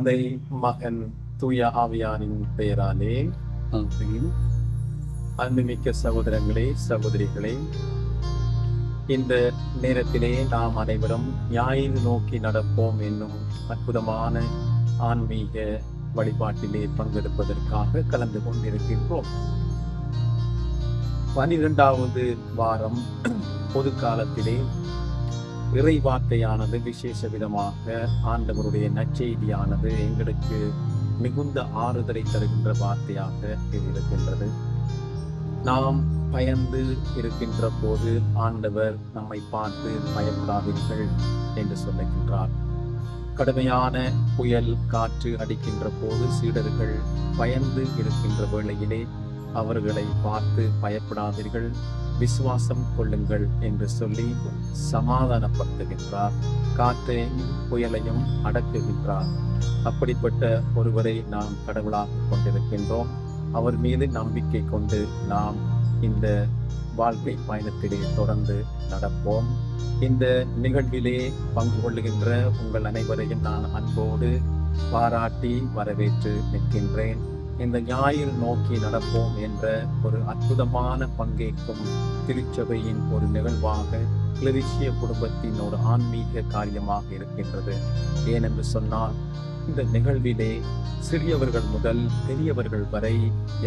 தந்தை மகன் தூய ஆவியாரின் பெயராலே. அன்புமிக்க சகோதரங்களே சகோதரிகளே இந்த நேரத்திலே நாம் அனைவரும் ஞாயிறு நோக்கி நடப்போம் என்னும் அற்புதமான ஆன்மீக வழிபாட்டிலே பங்கெடுப்பதற்காக கலந்து கொண்டிருக்கின்றோம் பனிரெண்டாவது வாரம் பொது காலத்திலே இறை வார்த்தையானது விசேஷ விதமாக ஆண்டவருடைய நற்செய்தியானது எங்களுக்கு மிகுந்த ஆறுதலை தருகின்ற வார்த்தையாக இருக்கின்றது. நாம் பயந்து இருக்கின்ற போது ஆண்டவர் நம்மை பார்த்து பயப்படாதீர்கள் என்று சொல்லுகின்றார். கடுமையான புயல் காற்று அடிக்கின்ற போது சீடர்கள் பயந்து இருக்கின்ற வேளையிலே அவர்களை பார்த்து பயப்படாதீர்கள். விசுவாசம் கொள்ளுங்கள் என்று சொல்லி சமாதானப்படுத்துகின்றார். காற்றையும் புயலையும் அடக்குகின்றார். அப்படிப்பட்ட ஒருவரை நாம் கடவுளாக கொண்டிருக்கின்றோம். அவர் மீது நம்பிக்கை கொண்டு நாம் இந்த வாழ்க்கை பயணத்திலே தொடர்ந்து நடப்போம். இந்த நிகழ்விலே பங்கு கொள்ளுகின்ற உங்கள் அனைவரையும் நான் அன்போடு பாராட்டி வரவேற்று நிற்கின்றேன். இந்த ஞாயிறு நோக்கி நடப்போம் என்ற ஒரு அற்புதமான பங்கேற்கும் திருச்சபையின் ஒரு நிகழ்வாக கிளரிசிய குடும்பத்தின் ஒரு ஆன்மீக காரியமாக இருக்கின்றது. ஏனென்று சொன்னால் இந்த நிகழ்விலே சிறியவர்கள் முதல் பெரியவர்கள் வரை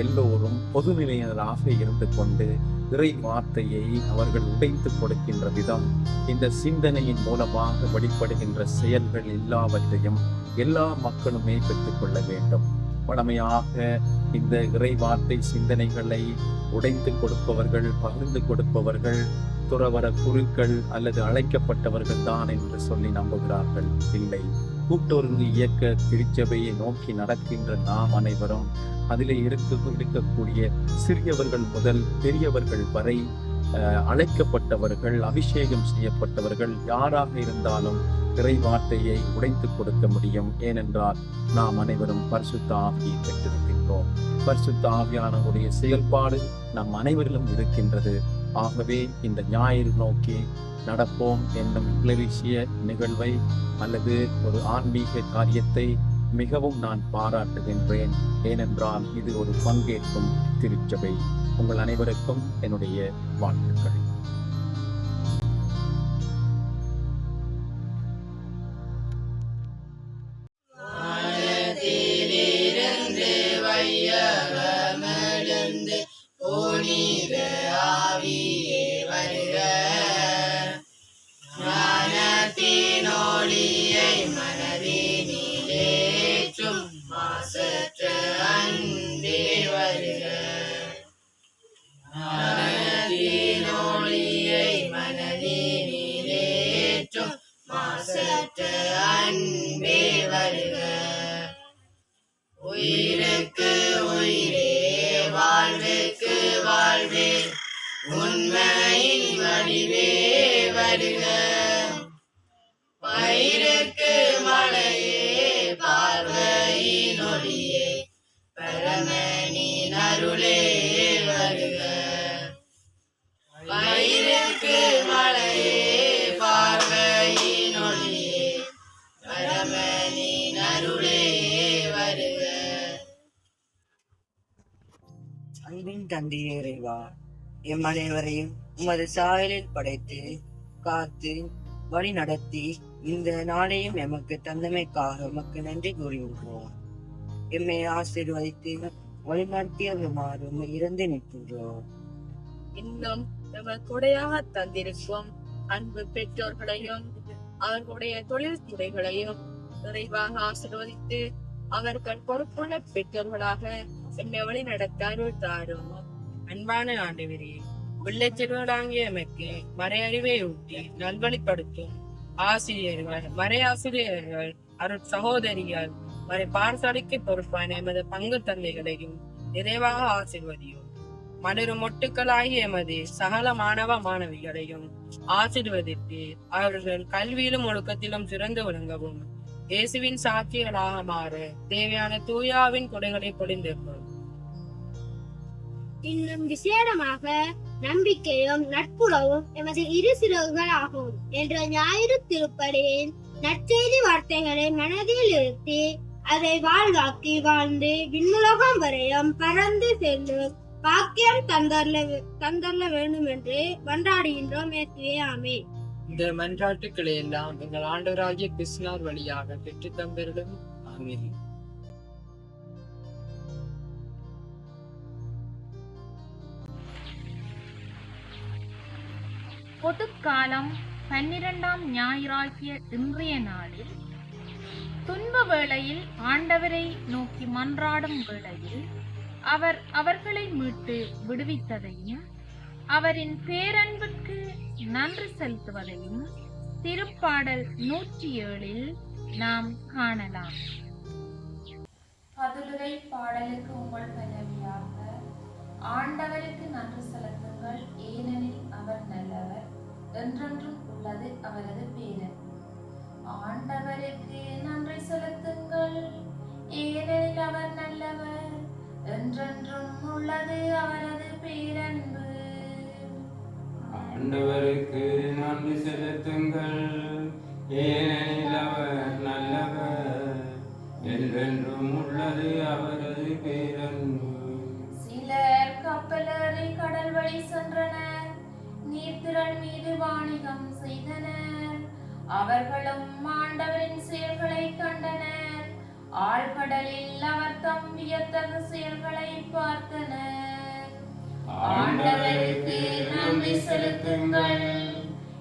எல்லோரும் பொதுநிலையினராக இருந்து கொண்டு இறை வார்த்தையை அவர்கள் உடைத்து கொடுக்கின்ற விதம் இந்த சிந்தனையின் மூலமாக வெளிப்படுகின்ற செயல்கள் எல்லாவற்றையும் எல்லா மக்களுமே பெற்றுக்கொள்ள வேண்டும். வளமையாக இந்த இறை வார்த்தை சிந்தனைகளை உடைத்து கொடுப்பவர்கள் பகிர்ந்து கொடுப்பவர்கள் துறவர குருக்கள் அல்லது அழைக்கப்பட்டவர்கள் தான் என்று சொல்லி நம்புகிறார்கள். இல்லை. கூட்டுறவு இயக்க திருச்சபையை நோக்கி நடக்கின்ற நாம் அனைவரும் அதிலே இருக்க இருக்கக்கூடிய சிறியவர்கள் முதல் பெரியவர்கள் வரை அழைக்கப்பட்டவர்கள் அபிஷேகம் செய்யப்பட்டவர்கள் யாராக இருந்தாலும் இறை வார்த்தையை உடைத்து கொடுக்க முடியும். ஏனென்றால் நாம் அனைவரும் பரிசுத்த ஆவியை பெற்றிருக்கின்றோம். பரிசுத்த ஆவியானவருடைய செயல்பாடு நம் அனைவரிலும் இருக்கின்றது. ஆகவே இந்த ஞாயிறு நோக்கி நடப்போம் என்னும் கிளரிசிய நிகழ்வை அல்லது ஒரு ஆன்மீக காரியத்தை மிகவும் நான் பாராட்டுகின்றேன். ஏனென்றால் இது ஒரு பங்கேற்கும் திருச்சபை. உங்கள் அனைவருக்கும் என்னுடைய வாழ்த்துக்கள். என் தந்தையே இறைவா எம் அனைவரையும் உமது சாயலில் படைத்து காத்து வழி நடத்தி இந்த நாளையும் எமக்கு தந்தமைக்காக உமக்கு நன்றி கூறுகின்றோம் எம்மை ஆசீர்வதித்து வழிநடத்தியதுமாறு உம்மை இறந்து நிற்கின்றோம். இன்னும் எமக்கு தந்திருக்கும் அன்பு பெற்றோர்களையும் அவர்களுடைய தொழில் துறைகளையும் நிறைவாக ஆசிர்வதித்து அவர்கள் பொறுப்புள்ள பெற்றோர்களாக எம்மை வழி நடத்த அருள் தாரும் அன்பான ஆண்டவரே பிள்ளைச்சிறுவராகிய எமக்கு மறையறிவை ஊட்டி நல்வழிப்படுத்தும் ஆசிரியர்கள் மறை ஆசிரியர்கள் அருட் சகோதரிகள் மறை பாடசாலைக்கு பொறுப்பான எமது பங்கு தந்தைகளையும் நிறைவாக ஆசிர்வதியும் மலரும் மொட்டுக்களாகிய எமது சகல மாணவ மாணவிகளையும் ஆசிர்வதித்து அவர்கள் கல்வியிலும் ஒழுக்கத்திலும் சிறந்து விளங்கவும் இயேசுவின் சாட்சிகளாக மாற. தேவையான தூயாவின் கொடைகளை பொழிந்திருக்கும் இன்னும் விசேடமாக நம்பிக்கையும் நட்புறவும் எமது இரு சிறுகள் ஆகும் என்ற ஞாயிறு திருப்பலியின் நற்செய்தி வார்த்தைகளை மனதில் இருத்தி அதை வாழ்வாக்கி வாழ்ந்து விண்ணுலகம் வரையும் பறந்து செல்லும் பாக்கியம் தந்தரல தந்தரல வேண்டும் என்று மன்றாடுகின்றோம். இயேசுவே ஆமே இந்த மன்றாட்டுக்களை எல்லாம் எங்கள் ஆண்டவராகிய கிருஷ்ணார் வழியாக பெற்று தந்தரிடம் ஆமீன். பொதுக்காலம் பன்னிரண்டாம் ஞாயிறாகிய இன்றைய நாளில் துன்ப வேளையில் ஆண்டவரை நோக்கி மன்றாடும் வேளையில் அவர் அவர்களை மீட்டு விடுவித்ததையும் அவரின் பேரன்புக்கு நன்றி செலுத்துவதையும் திருப்பாடல் நூற்றி ஏழில் நாம் காணலாம். பதிலுரை பாடலுக்கு உங்கள் பதவியாக ஆண்டவருக்கு நன்றி செலுத்துங்கள். ஏனெனில் அவர் நல்லவர் என்றென்றும் உள்ளது அவரது பேரன் ஆண்டவர் நன்றி ஏனெனில் அவர் நல்லவர். என்றென்றும் உள்ளது அவரது பேரன்பு. சிலர் கப்பலரை கடல் வழி சென்றனர். நீர்த்திரள் மீது வாணிகம் செய்தனர். அவர்களும் ஆண்டவரின் செயல்களை கண்டனர். ஆழ்கடலில் அவர் தம் வியத்தகு செயல்களை பார்த்தனர். ஆண்டவருக்கு நன்றி செலுத்துங்கள்.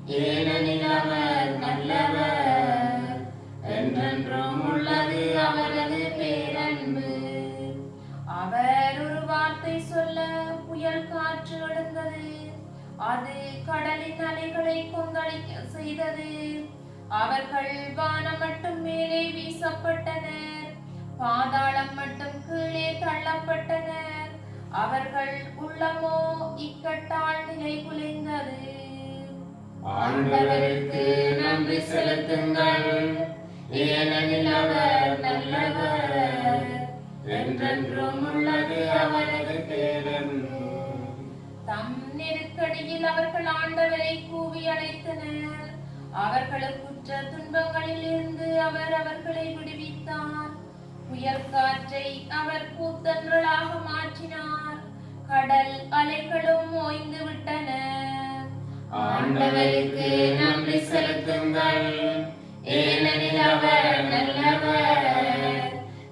ஏனெனில் அவர் நல்லவர். என்றென்றும் உள்ளது அவரது பேரன்பு. அவர் ஒரு வார்த்தை சொல்ல புயல் காற்று எழுந்தது அது கடலின் அலைகளை கொந்தளிக்க செய்தது. அவர்கள் வானம் மட்டும் மேலே வீசப்பட்டனர் பாதாளம் மட்டும் கீழே தள்ளப்பட்டனர் அவர்கள் உள்ளமோ இக்கட்டால் நிலை ஆண்டவருக்கு நன்றி செலுத்துங்கள். ஏனெனில் அவர் நல்லவர். என்றென்றும் உள்ளது அவரது பேரன் தம் நெருக்கடியில் அவர்கள் ஆண்டவரை கூவி அழைத்தனர். அவர்களுக்குற்ற துன்பங்களில் இருந்து அவர் அவர்களை விடுவித்தார். புயல் காற்றை அவர் கூத்தன்றலாக மாற்றினார். கடல் அலைகளும் ஓய்ந்து விட்டன. ஆண்டவருக்கு நன்றி செலுத்துங்கள். ஏனெனில் அவர் நல்லவர்.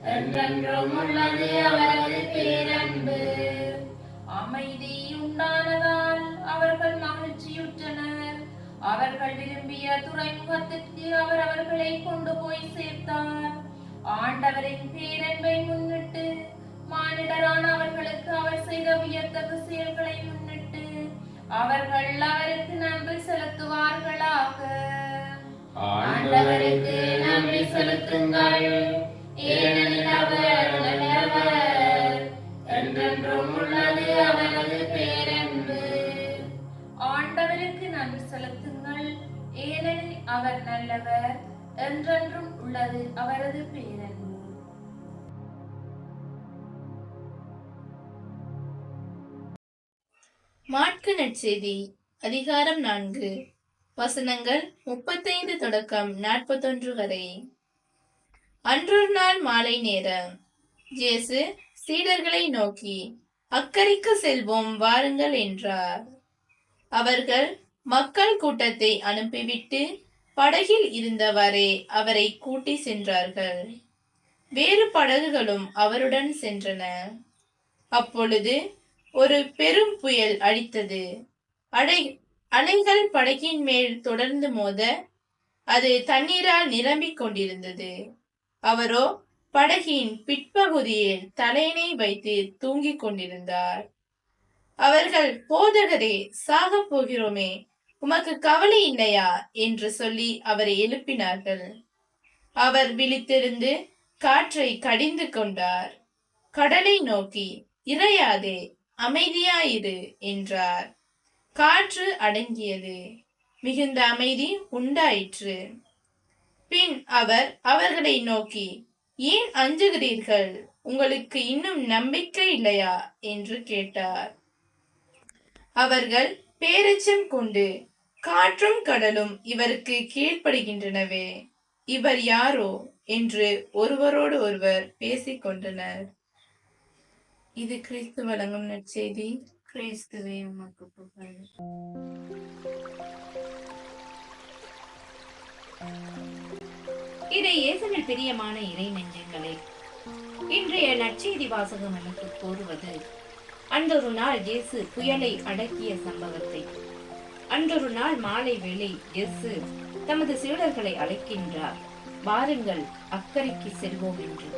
என்றென்றும் உள்ளது அவரது பேரன்பு. அமைதி உண்டானதால் அவர்கள் மகிழ்ச்சியுற்றனர். அவர்கள் விரும்பிய துறைமுகத்திற்கு அவர் அவர்களை கொண்டு போய் சேர்த்தார். ஆண்டவரின் பேரன்பை முன்னிட்டு மானிடரான அவர்களுக்கு அவர் செய்த வியத்தகு செயல்களை முன்னிட்டு அவர்கள் அவருக்கு நன்றி செலுத்துவார்களாக. ஆண்டவருக்கு நன்றி செலுத்துங்கள். ஏனெனில் அவர் நல்லவர். என்றென்றும் உள்ளது அவரது பேரன்பு. ஆண்டவருக்கு நன்றி செலுத்துங்கள். ஏனெனில் அவர் நல்லவர். என்றென்றும் உள்ளது அவரது பேரன்பு. மாட்கு நற்செய்தி அதிகாரம் நான்கு. வசனங்கள் முப்பத்தைந்து தொடக்கம் நாற்பத்தொன்று வரை. அன்றொரு நாள் மாலை நேரம். இயேசு சீடர்களை நோக்கி அக்கறைக்கு செல்வோம் வாருங்கள் என்றார். அவர்கள் மக்கள் கூட்டத்தை அனுப்பிவிட்டு படகில் இருந்தவரே அவரை கூட்டி சென்றார்கள். வேறு படகுகளும் அவருடன் சென்றன. அப்பொழுது ஒரு பெரும் புயல் அடித்தது. அடை அலைகள் படகின் மேல் தொடர்ந்து மோத அது தண்ணீரால் நிரம்பிக் கொண்டிருந்தது. அவரோ படகின் பிற்பகுதியில் தலையினை வைத்து தூங்கிக் கொண்டிருந்தார். அவர்கள் போதகரே சாகப் போகிறோமே உமக்கு கவலை இல்லையா? என்று சொல்லி அவரை எழுப்பினார்கள். அவர் விழித்திருந்து காற்றை கடிந்து கொண்டார். கடலை நோக்கி இறையாதே அமைதியாயிரு என்றார். காற்று அடங்கியது. மிகுந்த அமைதி உண்டாயிற்று. பின் அவர் அவர்களை நோக்கி ஏன் அஞ்சுகிறீர்கள்? உங்களுக்கு இன்னும் நம்பிக்கை இல்லையா? என்று கேட்டார். அவர்கள் பேரச்சம் கொண்டு காற்றும் கடலும் இவருக்கு கீழ்ப்படுகின்றனவே. இவர் யாரோ? என்று ஒருவரோடு ஒருவர் பேசிக் கொண்டனர் இது கிறிஸ்து வழங்கும் நற்செய்தி. கிறிஸ்துவே உமக்கு புகழ். இதை இயேசுவில் பிரியமான இறை நெஞ்சங்களே இன்றைய நற்செய்தி வாசகம் எனக்கு கூறுவது அன்றொரு நாள் இயேசு புயலை அடக்கிய சம்பவத்தை. அன்றொரு நாள் மாலை வேளை இயேசு தமது சீடர்களை அழைக்கின்றார். வாருங்கள் அக்கறைக்கு செல்வோம் என்று.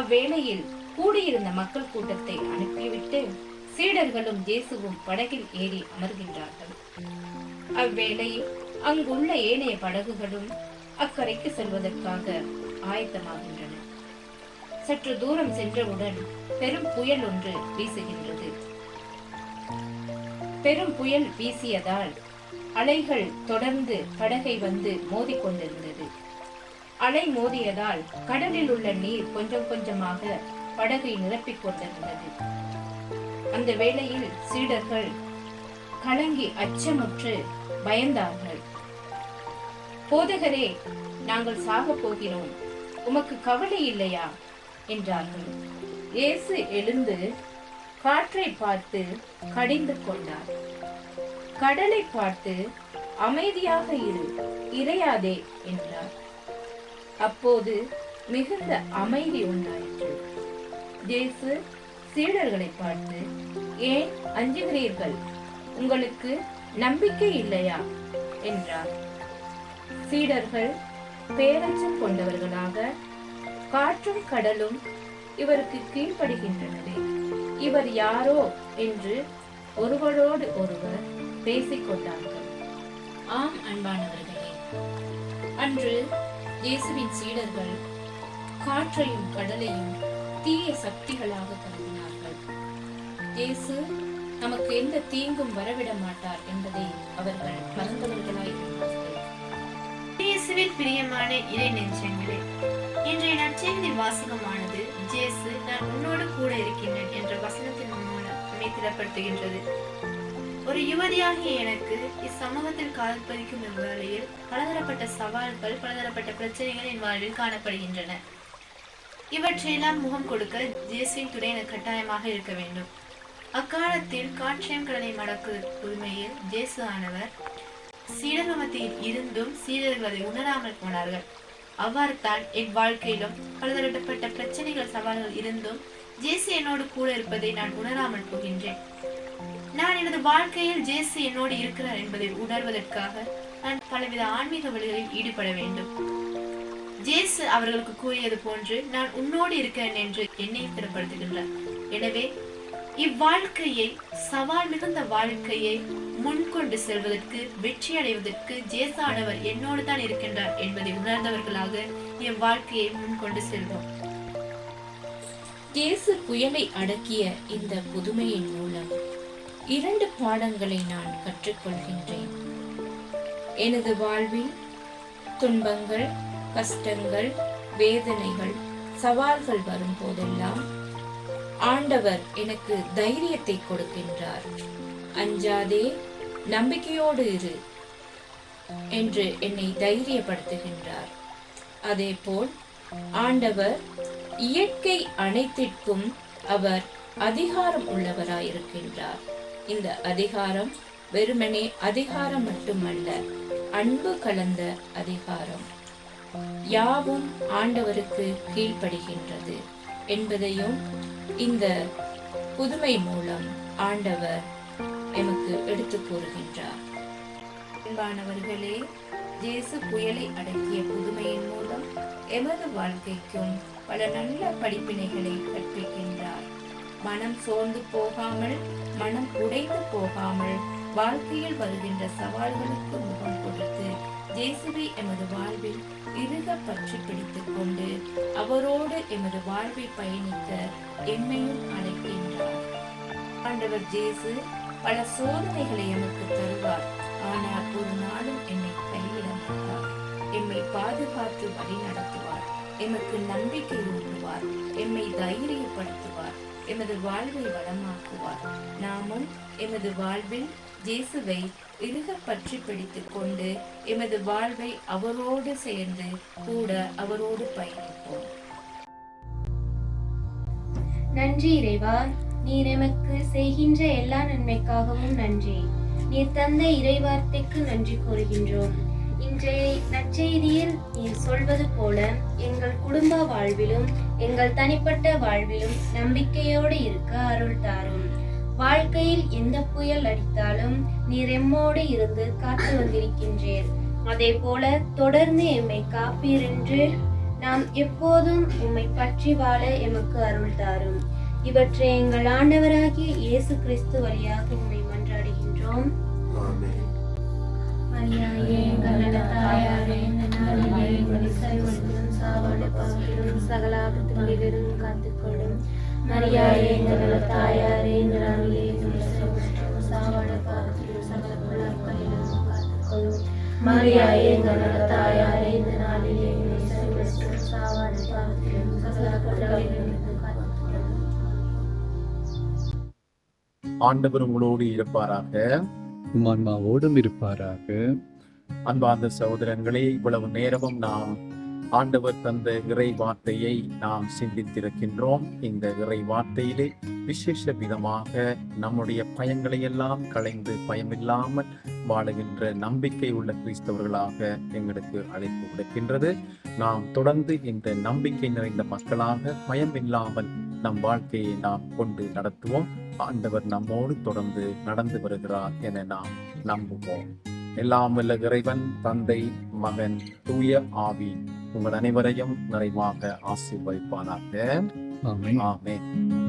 அவ்வேளையில் கூடியிருந்த மக்கள் கூட்டத்தை அனுப்பிவிட்டு சீடர்களும் இயேசுவும் படகில் ஏறி அமர்கின்றார்கள். அவ்வேளையில் அங்குள்ள ஏனைய படகுகளும் அக்கரைக்கு செல்வதற்காக ஆயத்தமாகின்றன. சற்று தூரம் சென்றவுடன் பெரும் புயல் ஒன்று வீசுகின்றது. பெரும் புயல் வீசியதால் அலைகள் தொடர்ந்து படகை வந்து மோதிக்கொண்டிருந்தது. அலை மோதியதால் கடலில் உள்ள நீர் கொஞ்சம் கொஞ்சமாக படகை நிரப்பிக் கொண்டிருந்தது. அந்த வேளையில் சீடர்கள் கலங்கி அச்சமுற்று பயந்தார்கள். போதகரே நாங்கள் சாகப் போகிறோம். உமக்கு கவலை இல்லையா? என்றார்கள். இயேசு எழுந்து காற்றை பார்த்து கடிந்து கொண்டார். கடலை பார்த்து அமைதியாக இரு இறையாதே என்றார். அப்போது மிகுந்த அமைதி உண்டாயிற்று. ஜேசு சீடர்களை பார்த்து ஏன் அஞ்சுகிறீர்கள்? உங்களுக்கு நம்பிக்கை இல்லையா? என்றார். சீடர்கள் பேரச்சம் கொண்டவர்களாக காற்றும் கடலும் இவருக்கு கீழ்ப்படுகின்றனரே இவர் யாரோ என்று ஒருவரோடு ஒருவர் பேசிக் கொண்டார்கள் ஆம் அன்பானவர்களே. அன்று இயேசுவின் சீடர்கள் காற்றையும் கடலையும் தீய சக்திகளாக கருதினார்கள். இயேசு நமக்கு எந்த தீங்கும் வரவிட மாட்டார் என்பதை அவர்கள் மறந்தவர்களாய் இருந்தார்கள் பிரியமான இறை நெஞ்சங்களே இன்றைய நற்செய்தி வாசகமானது ஜேசு நான் உன்னோடு கூட இருக்கின்றேன் என்ற வசனத்தின் மூலம் நம்மை திடப்படுத்துகின்றது. ஒரு யுவதியாகிய எனக்கு இச்சமூகத்தில் கால் பதிக்கும் இவ்வேளையில் பலதரப்பட்ட சவால்கள் பலதரப்பட்ட பிரச்சனைகள் என் வாழ்வில் காணப்படுகின்றன. இவற்றையெல்லாம் முகம் கொடுக்க ஜேசுவின் துறையினர் கட்டாயமாக இருக்க வேண்டும். அக்காலத்தில் காட்சியம் கடலை மடக்கு உரிமையில் ஜேசு ஆனவர் சீடர்கள் மத்தியில் இருந்தும் சீடர்கள் அதை உணராமல் போனார்கள். அவ்வாறு தான் என் வாழ்க்கையிலும் பலதரப்பட்ட பிரச்சனைகள் சவால்கள் இருந்தும் ஜேசு என்னோடு கூட இருப்பதை நான் உணராமல் போகின்றேன். நான் எனது வாழ்க்கையில் ஜேசு என்னோடு இருக்கிறார் என்பதை உணர்வதற்காக நான் பலவித ஆன்மீக வழிகளில் ஈடுபட வேண்டும். ஜேசு அவர்களுக்கு கூறியது போன்று நான் உன்னோடு இருக்கேன் என்று என்னை திடப்படுத்துகின்றார் எனவே இவ்வாழ்க்கையை சவால் மிகுந்த வாழ்க்கையை முன்கொண்டு செல்வதற்கு வெற்றி அடைவதற்கு ஜேசானவர் என்னோடு தான் இருக்கின்றார் என்பதை உணர்ந்தவர்களாக என் வாழ்க்கையை முன்கொண்டு செல்வோம். இயேசு புயலை அடக்கிய இந்த புதுமையின் மூலம் இரண்டு பாடங்களை நான் கற்றுக்கொள்கின்றேன். எனது வாழ்வில் துன்பங்கள் கஷ்டங்கள் வேதனைகள் சவால்கள் வரும் போதெல்லாம் ஆண்டவர் எனக்கு தைரியத்தை கொடுக்கின்றார். அஞ்சாதே நம்பிக்கையோடு இரு என்று என்னை தைரியப்படுத்துகின்றார். அதேபோல் ஆண்டவர் இயற்கை அனைத்திற்கும் அவர் அதிகாரம் உள்ளவராயிருக்கின்றார். இந்த அதிகாரம் வெறுமனே அதிகாரம் மட்டுமல்ல அன்பு கலந்த அதிகாரம். யாவும் ஆண்டவருக்கு கீழ்ப்படுகின்றது என்பதையும் இந்த புதுமை மூலம் ஆண்டவர் எமக்கு எடுத்து கூறுகின்றார். அன்பானவர்களே இயேசு புயலை அடக்கிய புதுமையின் மூலம் எமது வாழ்க்கைக்கும் பல நல்ல படிப்பினைகளை கற்பிக்கின்றார். மனம் சோர்ந்து போகாமல் மனம் உடைந்து போகாமல் வாழ்க்கையில் வருகின்ற சவால்களுக்கு முகம் கொடுத்து இயேசுவை எமது வாழ்வில் இருக பற்றி பிடித்துக் கொண்டு அவரோடு எமது வாழ்வை பயணிக்க எம்மையும் அழைக்கின்றார். ஆண்டவர் ஜேசு பல சோதனைகளை எமக்கு தருவார். ஆனால் ஒரு நாளும் என்னை கைவிட மாட்டார். எம்மை பாதுகாத்து வழி நடத்துவார். எமக்கு நம்பிக்கை ஊட்டுவார். எம்மை தைரியப்படுத்துவார். எமது வாழ்வை வளமாக்குவார். நாமும் எமது வாழ்வில் இயேசுவை இறுக பற்றி பிடித்துக் கொண்டு எமது வாழ்வை அவரோடு சேர்ந்து கூட அவரோடு பயணிப்போம். நன்றி இறைவா நீர் எமக்கு செய்கின்ற எல்லா நன்மைக்காகவும் நன்றி. நீர் தந்த இறைவார்த்தைக்கு நன்றி கூறுகின்றோம். இன்றைய நற்செய்தியில் நீர் சொல்வது போல எங்கள் குடும்ப வாழ்விலும் எங்கள் தனிப்பட்ட வாழ்விலும் நம்பிக்கையோடு இருக்க அருள் தாரும். வாழ்க்கையில் எந்த புயல் அடித்தாலும் நீர் எம்மோடு இருந்து காத்து வந்திருக்கின்றீர். அதே போல தொடர்ந்து எம்மை காப்பீர் என்று நாம் எப்போதும் உம்மை பற்றி வாழ எமக்கு அருள் தாரும். இவற்றை எங்கள் ஆண்டவராகிய இயேசு கிறிஸ்து வழியாக உம்மை மன்றாடுகின்றோம். காத்துக்கொள்ளும் மரியாயே தாயாரே இந்த நாளிலே எங்களை சரிவழும் சகல புலாக்களிலிருந்து காத்துக்கொள்ளும் மரியாயே எங்கள் தாயாரே இந்த நாளிலே எங்களை சரிவழும் சகல புலாக்களிலிருந்து காத்துக்கொள்ளும் ஆண்டவர் உங்களோடு இருப்பாராக. உமான்மாவோடும் இருப்பாராக. அன்பார்ந்த சகோதரங்களே இவ்வளவு நேரமும் நாம் ஆண்டவர் தந்த இறை வார்த்தையை நாம் சிந்தித்திருக்கின்றோம். இந்த இறை வார்த்தையிலே விசேஷ விதமாக நம்முடைய பயங்களை எல்லாம் களைந்து பயமில்லாமல் வாழுகின்ற நம்பிக்கை உள்ள கிறிஸ்தவர்களாக எங்களுக்கு அழைப்பு விடுக்கின்றது. நாம் தொடர்ந்து இந்த நம்பிக்கை நிறைந்த மக்களாக பயம் இல்லாமல் நம் வாழ்க்கையை நாம் கொண்டு நடத்துவோம். ஆண்டவர் நம்மோடு தொடர்ந்து நடந்து வருகிறார் என நாம் நம்புவோம். எல்லாம் வல்ல இறைவன் தந்தை மகன் தூய ஆவி உங்கள் அனைவரையும் நிறைவாக ஆசீர்வதிப்பானாக. ஆமென்.